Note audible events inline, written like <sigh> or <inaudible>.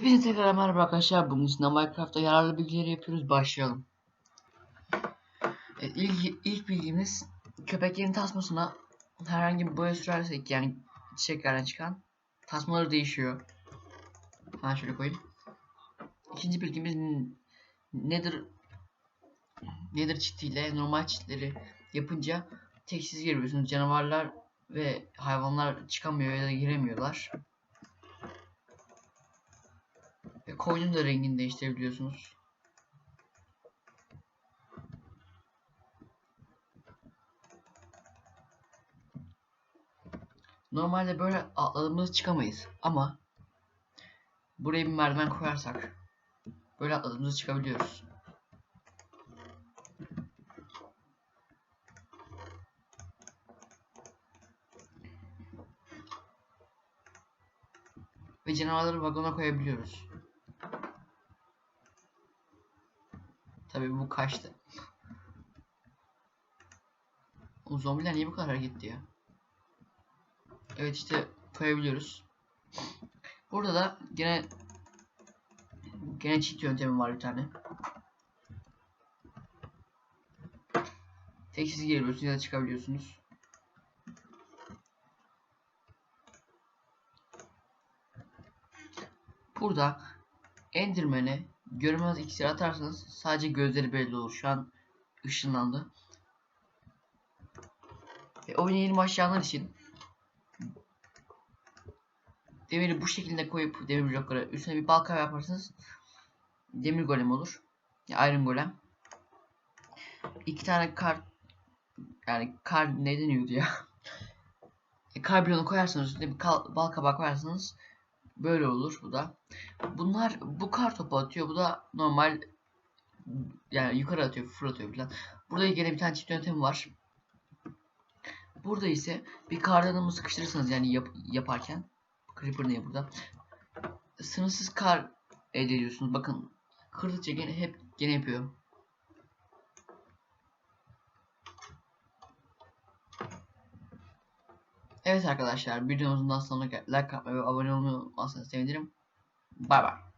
Hepinize tekrar merhaba arkadaşlar. Bugün sizinle Minecraft'ta yararlı bilgileri yapıyoruz. Başlayalım. Evet, ilk, ilk bilgimiz köpeklerin tasmasına herhangi bir boya sürersek yani çiçeklerden çıkan tasmaları değişiyor. Ha şöyle koyayım. İkinci bilgimiz nedir nedir çitiyle normal çitleri yapınca teksiz giriyorsunuz. Canavarlar ve hayvanlar çıkamıyor ya da giremiyorlar. Koyunun da rengini değiştirebiliyorsunuz. Normalde böyle atladığımızda çıkamayız ama buraya bir merdiven koyarsak böyle atladığımızda çıkabiliyoruz. Ve canavarları vagona koyabiliyoruz. Tabii bu kaçtı. O zombiler niye bu kadar hareketli ya? Evet işte koyabiliyoruz. Burada da gene gene cheat yöntemi var bir tane. Tek siz giriyorsunuz ya da çıkabiliyorsunuz. Burada Enderman'e görünmez iksir atarsanız sadece gözleri belli olur. Şu an ışınlandı. Ve oyuna yeni başlayanlar için demiri bu şekilde koyup demir blokları üstüne bir balka yaparsanız demir golem olur. Ya iron golem. İki tane kar yani kar ne deniyordu ya? <laughs> E, kar bloğunu koyarsanız üstüne bir kal, bal kabağı koyarsanız böyle olur bu da. Bunlar bu kar topu atıyor. Bu da normal yani yukarı atıyor, fırlatıyor falan. Burada yine bir tane çift yöntemi var. Burada ise bir kardanımı sıkıştırırsanız yani yap, yaparken Creeper niye burada? Sınırsız kar elde ediyorsunuz. Bakın kırdıkça gene hep gene yapıyor. Evet arkadaşlar videomuzun daha sonuna like atmayı ve abone olmayı unutmazsanız sevinirim. Bay bay.